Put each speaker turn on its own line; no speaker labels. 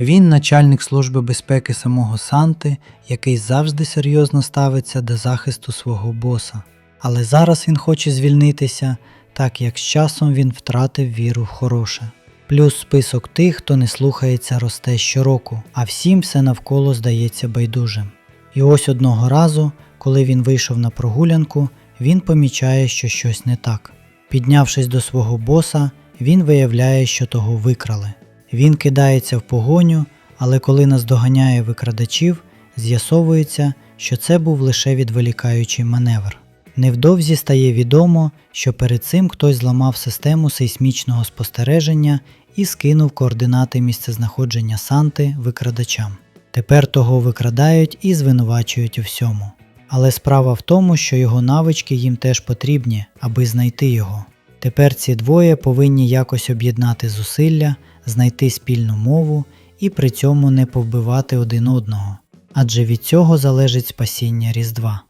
Він начальник служби безпеки самого Санти, який завжди серйозно ставиться до захисту свого боса. Але зараз він хоче звільнитися, так як з часом він втратив віру в хороше. Плюс список тих, хто не слухається, росте щороку, а всім все навколо здається байдужим. І ось одного разу, коли він вийшов на прогулянку, він помічає, що щось не так. Піднявшись до свого боса, він виявляє, що того викрали. Він кидається в погоню, але коли наздоганяє викрадачів, з'ясовується, що це був лише відволікаючий маневр. Невдовзі стає відомо, що перед цим хтось зламав систему сейсмічного спостереження і скинув координати місцезнаходження Санти викрадачам. Тепер того викрадають і звинувачують у всьому. Але справа в тому, що його навички їм теж потрібні, аби знайти його. Тепер ці двоє повинні якось об'єднати зусилля, знайти спільну мову і при цьому не повбивати один одного. Адже від цього залежить спасіння Різдва.